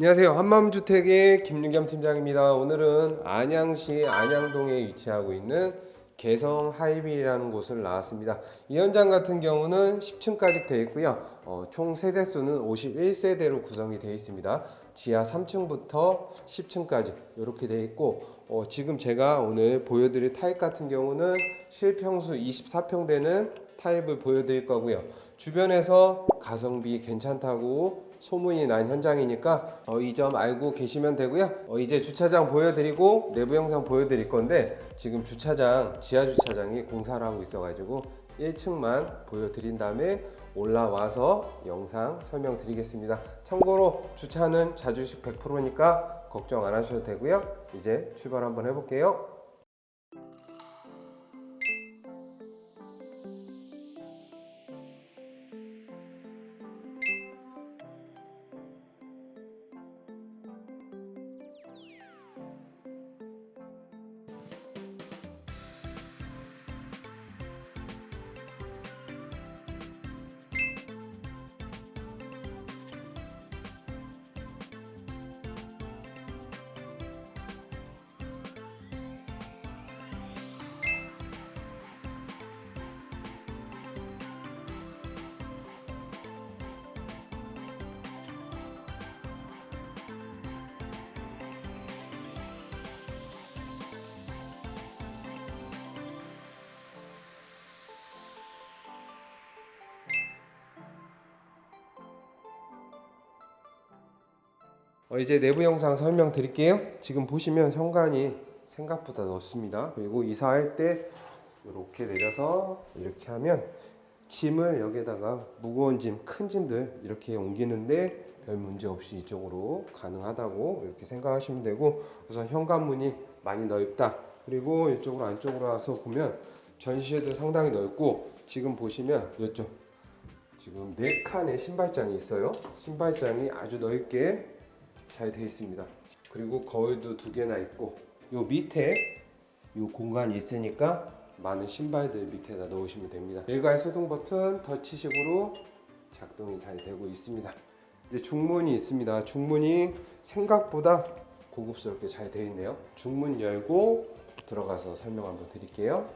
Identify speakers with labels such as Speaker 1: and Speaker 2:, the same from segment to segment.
Speaker 1: 안녕하세요. 한마음주택의 김윤겸 팀장입니다. 오늘은 안양시 안양동에 위치하고 있는 개성 하이빌이라는 곳을 나왔습니다. 이 현장 같은 경우는 10층까지 되어 있고요. 어, 총 세대수는 51세대로 구성이 되어 있습니다. 지하 3층부터 10층까지 이렇게 되어 있고 어, 지금 제가 오늘 보여드릴 타입 같은 경우는 실평수 24평 되는 타입을 보여드릴 거고요. 주변에서 가성비 괜찮다고 소문이 난 현장이니까 어, 이 점 알고 계시면 되고요. 어, 이제 주차장 보여드리고 내부 영상 보여드릴 건데 지금 주차장 지하 주차장이 공사를 하고 있어가지고 1층만 보여드린 다음에 올라와서 영상 설명드리겠습니다. 참고로 주차는 자주식 100%니까 걱정 안 하셔도 되고요. 이제 출발 한번 해볼게요. 어, 이제 내부 영상 설명 드릴게요. 지금 보시면 현관이 생각보다 넓습니다. 그리고 이사할 때 이렇게 내려서 이렇게 하면 짐을 여기다가 무거운 짐, 큰 짐들 이렇게 옮기는데 별 문제 없이 이쪽으로 가능하다고 이렇게 생각하시면 되고 우선 현관문이 많이 넓다. 그리고 이쪽으로 안쪽으로 와서 보면 전시회도 상당히 넓고 지금 보시면 이쪽 지금 네 칸의 신발장이 있어요. 신발장이 아주 넓게 잘 되어 있습니다. 그리고 거울도 두 개나 있고 요 밑에 요 공간이 있으니까 많은 신발들 밑에다 넣으시면 됩니다. 일괄 소등 버튼 터치식으로 작동이 잘 되고 있습니다. 이제 중문이 있습니다. 중문이 생각보다 고급스럽게 잘 되어 있네요. 중문 열고 들어가서 설명 한번 드릴게요.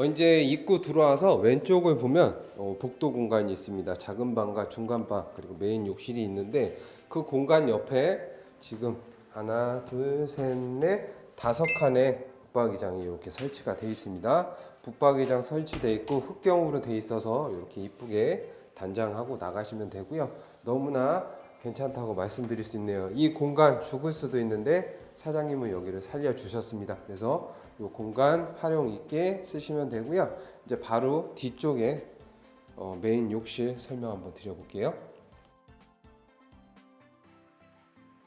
Speaker 1: 어, 이제 입구 들어와서 왼쪽을 보면 어, 복도 공간이 있습니다. 작은 방과 중간 방 그리고 메인 욕실이 있는데 그 공간 옆에 지금 하나, 둘, 셋, 넷, 다섯 칸의 붙박이장이 이렇게 설치가 되어 있습니다. 붙박이장 설치되어 있고 흑경으로 되어 있어서 이렇게 이쁘게 단장하고 나가시면 되고요. 너무나 괜찮다고 말씀드릴 수 있네요. 이 공간 죽을 수도 있는데 사장님은 여기를 살려 주셨습니다. 그래서 이 공간 활용 있게 쓰시면 되고요. 이제 바로 뒤쪽에 어, 메인 욕실 설명 한번 드려볼게요.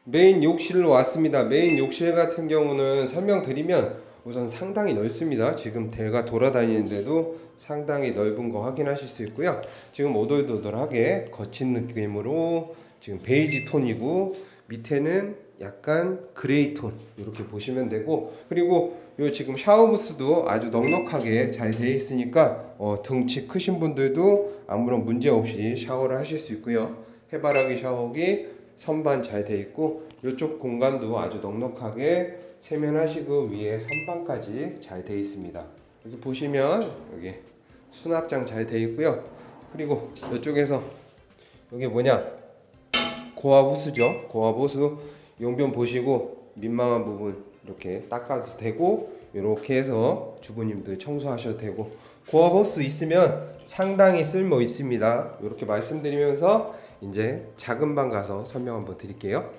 Speaker 1: 메인 욕실로 왔습니다. 메인 욕실 같은 경우는 설명드리면 우선 상당히 넓습니다. 지금 대가 돌아다니는데도 상당히 넓은 거 확인하실 수 있고요. 지금 오돌도돌하게 거친 느낌으로 지금 베이지 톤이고 밑에는 약간 그레이 톤 이렇게 보시면 되고 그리고 요 지금 샤워 부스도 아주 넉넉하게 잘 되어 있으니까 어, 등치 크신 분들도 아무런 문제 없이 샤워를 하실 수 있고요. 해바라기 샤워기 선반 잘 되어 있고 이쪽 공간도 아주 넉넉하게 세면하시고 위에 선반까지 잘 되어 있습니다. 여기 보시면 여기 수납장 잘 되어 있고요. 그리고 이쪽에서 여기 뭐냐 고압 호수죠. 고압 호수 용변 보시고 민망한 부분 이렇게 닦아도 되고 이렇게 해서 주부님들 청소하셔도 되고 호수 있으면 상당히 쓸모 있습니다. 이렇게 말씀드리면서 이제 작은 방 가서 설명 한번 드릴게요.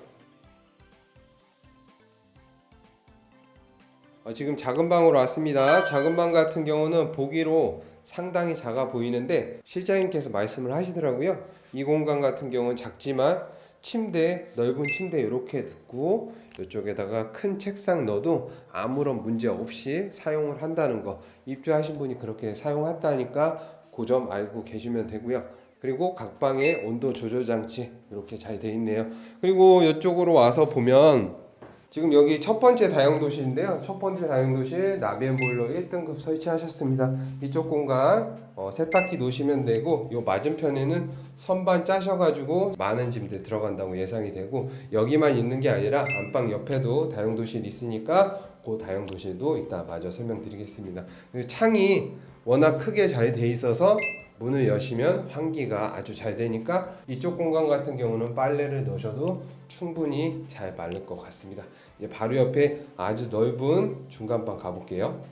Speaker 1: 어, 지금 작은 방으로 왔습니다. 작은 방 같은 경우는 보기로 상당히 작아 보이는데 실장님께서 말씀을 하시더라고요. 이 공간 같은 경우는 작지만 침대 넓은 침대 이렇게 듣고 이쪽에다가 큰 책상 넣어도 아무런 문제 없이 사용을 한다는 거 입주하신 분이 그렇게 사용한다니까 그 점 알고 계시면 되고요. 그리고 각 방에 온도 조절 장치 이렇게 잘 돼 있네요. 그리고 이쪽으로 와서 보면 지금 여기 첫 번째 다용도실인데요. 첫 번째 다용도실 나비앤 보일러 1등급 설치하셨습니다. 이쪽 공간 어, 세탁기 놓으시면 되고 요 맞은편에는 선반 짜셔가지고 많은 짐들 들어간다고 예상이 되고 여기만 있는 게 아니라 안방 옆에도 다용도실 있으니까 그 다용도실도 이따 마저 설명드리겠습니다. 그리고 창이 워낙 크게 잘 돼 있어서 문을 여시면 환기가 아주 잘 되니까 이쪽 공간 같은 경우는 빨래를 넣으셔도 충분히 잘 마를 것 같습니다. 바로 옆에 아주 넓은 중간방 가볼게요.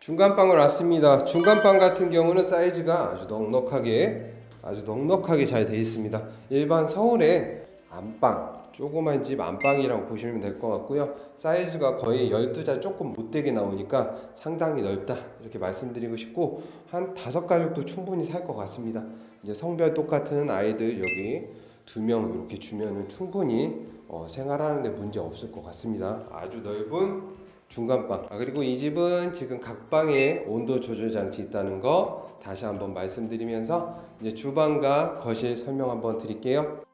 Speaker 1: 중간방을 왔습니다. 중간방 같은 경우는 사이즈가 아주 넉넉하게 아주 넉넉하게 잘 되어 있습니다. 일반 서울의 안방 조그만 집 안방이라고 보시면 될 것 같고요. 사이즈가 거의 12자 조금 못 되게 나오니까 상당히 넓다 이렇게 말씀드리고 싶고 한 다섯 가족도 충분히 살 것 같습니다. 이제 성별 똑같은 아이들 여기 두 명 이렇게 주면은 충분히 어, 생활하는데 문제 없을 것 같습니다. 아주 넓은 중간방. 아, 그리고 이 집은 지금 각 방에 온도 조절 장치 있다는 거 다시 한번 말씀드리면서 이제 주방과 거실 설명 한번 드릴게요.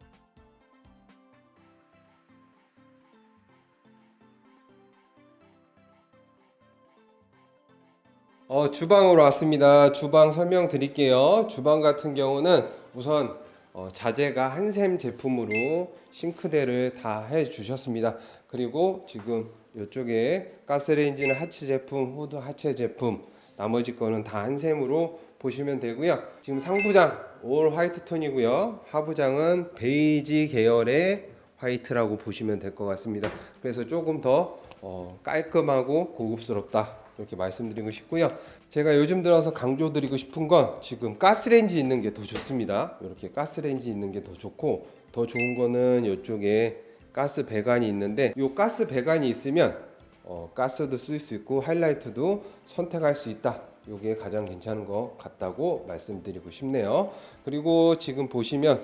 Speaker 1: 어, 주방으로 왔습니다. 주방 설명 드릴게요. 주방 같은 경우는 우선 어, 자재가 한샘 제품으로 싱크대를 다 해 주셨습니다. 그리고 지금 이쪽에 가스레인지는 하체 제품, 후드 하체 제품, 나머지 거는 다 한샘으로 보시면 되고요. 지금 상부장 올 화이트 톤이고요. 하부장은 베이지 계열의 화이트라고 보시면 될 것 같습니다. 그래서 조금 더 어, 깔끔하고 고급스럽다 이렇게 말씀드리고 싶고요. 제가 요즘 들어서 강조드리고 싶은 건 지금 가스레인지 있는 게 더 좋습니다. 이렇게 가스레인지 있는 게 더 좋고 더 좋은 거는 이쪽에 가스 배관이 있는데 이 가스 배관이 있으면 어, 가스도 쓸 수 있고 하이라이트도 선택할 수 있다. 이게 가장 괜찮은 것 같다고 말씀드리고 싶네요. 그리고 지금 보시면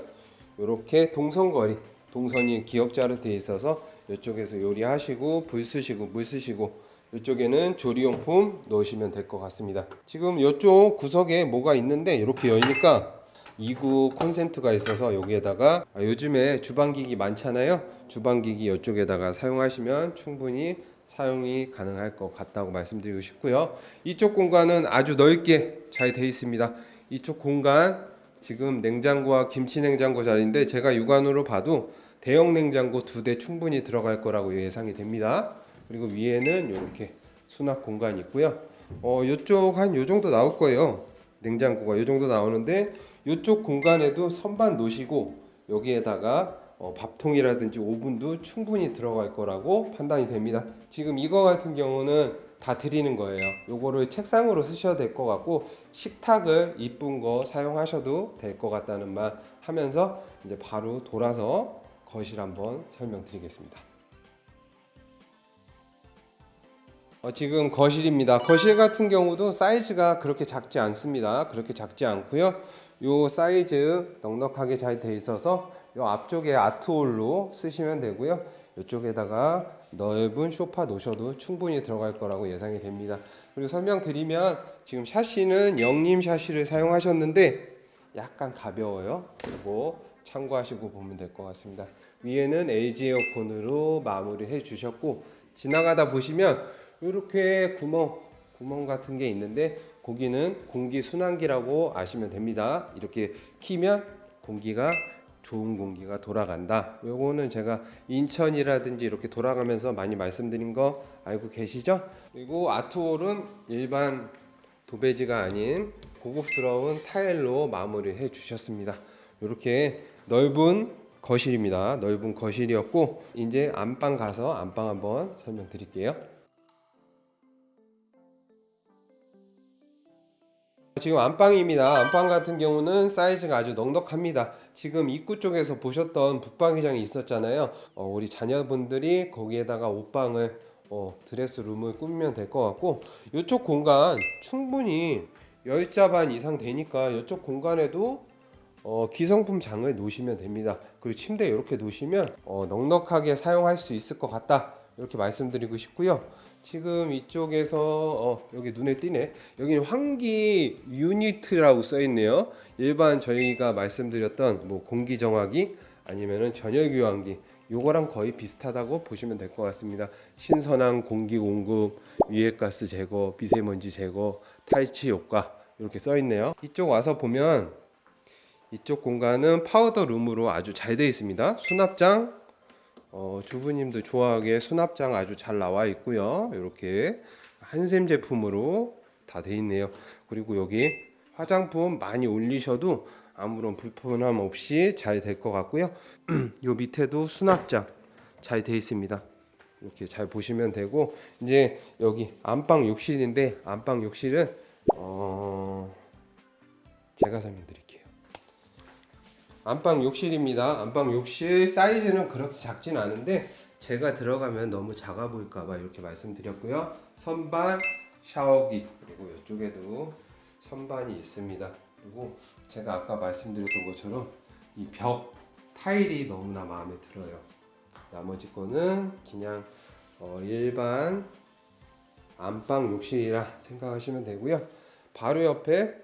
Speaker 1: 이렇게 동선거리 동선이 기역자로 되어 있어서 이쪽에서 요리하시고 불 쓰시고 물 쓰시고 이쪽에는 조리용품 넣으시면 될 것 같습니다. 지금 이쪽 구석에 뭐가 있는데 이렇게 여니까 2구 콘센트가 있어서 여기에다가 아, 요즘에 주방기기 많잖아요. 주방기기 이쪽에다가 사용하시면 충분히 사용이 가능할 것 같다고 말씀드리고 싶고요. 이쪽 공간은 아주 넓게 잘 되어 있습니다. 이쪽 공간 지금 냉장고와 김치 냉장고 자리인데 제가 육안으로 봐도 대형 냉장고 두 대 충분히 들어갈 거라고 예상이 됩니다. 그리고 위에는 이렇게 수납 공간이 있고요. 어, 이쪽 한 요 정도 나올 거예요. 냉장고가 요 정도 나오는데 이쪽 공간에도 선반 놓으시고 여기에다가 어, 밥통이라든지 오븐도 충분히 들어갈 거라고 판단이 됩니다. 지금 이거 같은 경우는 다 드리는 거예요. 요거를 책상으로 쓰셔도 될 것 같고 식탁을 이쁜 거 사용하셔도 될 것 같다는 말 하면서 이제 바로 돌아서 거실 한번 설명드리겠습니다. 어, 지금 거실입니다. 거실 같은 경우도 사이즈가 그렇게 작지 않습니다. 그렇게 작지 않고요. 요 사이즈 넉넉하게 잘 돼 있어서 요 앞쪽에 아트홀로 쓰시면 되고요. 이쪽에다가 넓은 소파 놓으셔도 충분히 들어갈 거라고 예상이 됩니다. 그리고 설명드리면 지금 샤시는 영림 샤시를 사용하셨는데 약간 가벼워요. 그리고 참고하시고 보면 될 것 같습니다. 위에는 LG 에어컨으로 마무리해 주셨고 지나가다 보시면 이렇게 구멍 구멍 같은 게 있는데 거기는 공기 순환기라고 아시면 됩니다. 이렇게 키면 공기가 좋은 공기가 돌아간다. 요거는 제가 인천이라든지 이렇게 돌아가면서 많이 말씀드린 거 알고 계시죠? 그리고 아트홀은 일반 도배지가 아닌 고급스러운 타일로 마무리해 주셨습니다. 이렇게 넓은 거실입니다. 넓은 거실이었고 이제 안방 가서 안방 한번 설명드릴게요. 지금 안방입니다. 안방 같은 경우는 사이즈가 아주 넉넉합니다. 지금 입구 쪽에서 보셨던 북방의장이 있었잖아요. 어, 우리 자녀분들이 거기에다가 옷방을 어, 드레스룸을 꾸미면 될 것 같고 이쪽 공간 충분히 10자 반 이상 되니까 이쪽 공간에도 어, 기성품 장을 놓으시면 됩니다. 그리고 침대 이렇게 놓으시면 어, 넉넉하게 사용할 수 있을 것 같다. 이렇게 말씀드리고 싶고요. 지금 이쪽에서 어, 여기 눈에 띄네. 여기는 환기 유니트라고 써 있네요. 일반 저희가 말씀드렸던 뭐 공기 정화기 아니면은 전열 교환기 요거랑 거의 비슷하다고 보시면 될 것 같습니다. 신선한 공기 공급, 유해가스 제거, 미세먼지 제거, 탈취 효과 이렇게 써 있네요. 이쪽 와서 보면 이쪽 공간은 파우더 룸으로 아주 잘 되어 있습니다. 수납장 어, 주부님도 좋아하게 수납장 아주 잘 나와 있고요. 이렇게 한샘 제품으로 다 돼 있네요. 그리고 여기 화장품 많이 올리셔도 아무런 불편함 없이 잘 될 것 같고요. 요 밑에도 수납장 잘 돼 있습니다. 이렇게 잘 보시면 되고 이제 여기 안방 욕실인데 안방 욕실은 어 제가 설명드릴게요. 안방 욕실입니다. 안방 욕실 사이즈는 그렇게 작진 않은데 제가 들어가면 너무 작아 보일까봐 이렇게 말씀드렸고요. 선반, 샤워기 그리고 이쪽에도 선반이 있습니다. 그리고 제가 아까 말씀드렸던 것처럼 이 벽 타일이 너무나 마음에 들어요. 나머지 거는 그냥 어, 일반 안방 욕실이라 생각하시면 되고요. 바로 옆에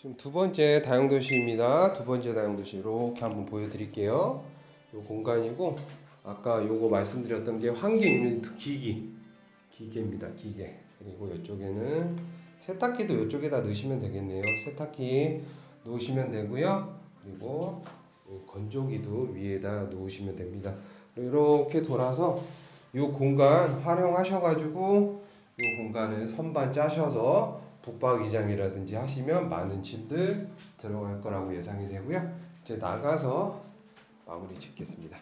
Speaker 1: 지금 두 번째 다용도실입니다. 두 번째 다용도실 이렇게 한번 보여드릴게요. 요 공간이고 아까 요거 말씀드렸던 게 환기 유니트 기기 기계입니다. 기계 그리고 이쪽에는 세탁기도 이쪽에다 넣으시면 되겠네요. 세탁기 놓으시면 되고요. 그리고 이 건조기도 위에다 놓으시면 됩니다. 이렇게 돌아서 이 공간 활용하셔가지고 이 공간을 선반 짜셔서 북박이장이라든지 하시면 많은 짐들 들어갈 거라고 예상이 되고요. 이제 나가서 마무리 짓겠습니다.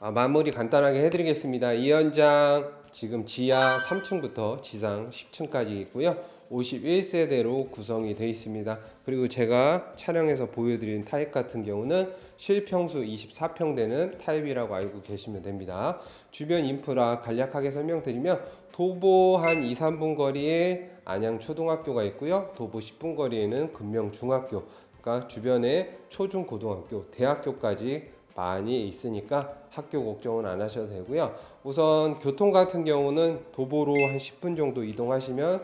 Speaker 1: 아, 마무리 간단하게 해드리겠습니다. 이 현장 지금 지하 3층부터 지상 10층까지 있고요. 51세대로 구성이 되어 있습니다. 그리고 제가 촬영해서 보여드린 타입 같은 경우는 실평수 24평 되는 타입이라고 알고 계시면 됩니다. 주변 인프라 간략하게 설명드리면 도보 한 2, 3분 거리에 안양 초등학교가 있고요. 도보 10분 거리에는 금명 중학교, 그러니까 주변에 초중 고등학교, 대학교까지 많이 있으니까 학교 걱정은 안 하셔도 되고요. 우선 교통 같은 경우는 도보로 한 10분 정도 이동하시면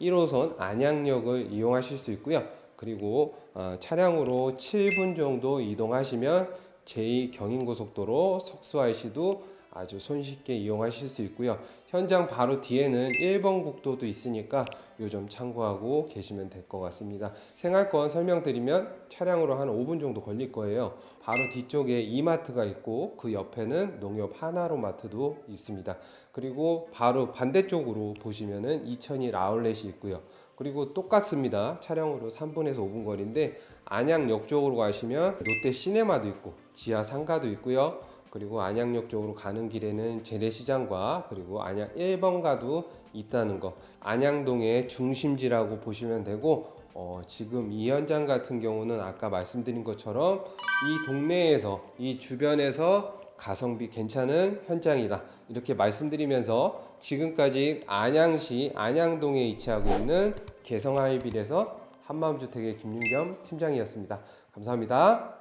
Speaker 1: 1호선 안양역을 이용하실 수 있고요. 그리고 어, 차량으로 7분 정도 이동하시면 제2경인고속도로 석수IC도 아주 손쉽게 이용하실 수 있고요. 현장 바로 뒤에는 1번 국도도 있으니까 요 점 참고하고 계시면 될 것 같습니다. 생활권 설명드리면 차량으로 한 5분 정도 걸릴 거예요. 바로 뒤쪽에 이마트가 있고 그 옆에는 농협 하나로 마트도 있습니다. 그리고 바로 반대쪽으로 보시면은 2001 아울렛이 있고요. 그리고 똑같습니다. 차량으로 3분에서 5분 거리인데 안양역 쪽으로 가시면 롯데 시네마도 있고 지하 상가도 있고요. 그리고 안양역 쪽으로 가는 길에는 재래시장과 그리고 안양 1번가도 있다는 거. 안양동의 중심지라고 보시면 되고 어, 지금 이 현장 같은 경우는 아까 말씀드린 것처럼 이 동네에서 이 주변에서 가성비 괜찮은 현장이다. 이렇게 말씀드리면서 지금까지 안양시 안양동에 위치하고 있는 개성하이빌에서 한마음주택의 김윤겸 팀장이었습니다. 감사합니다.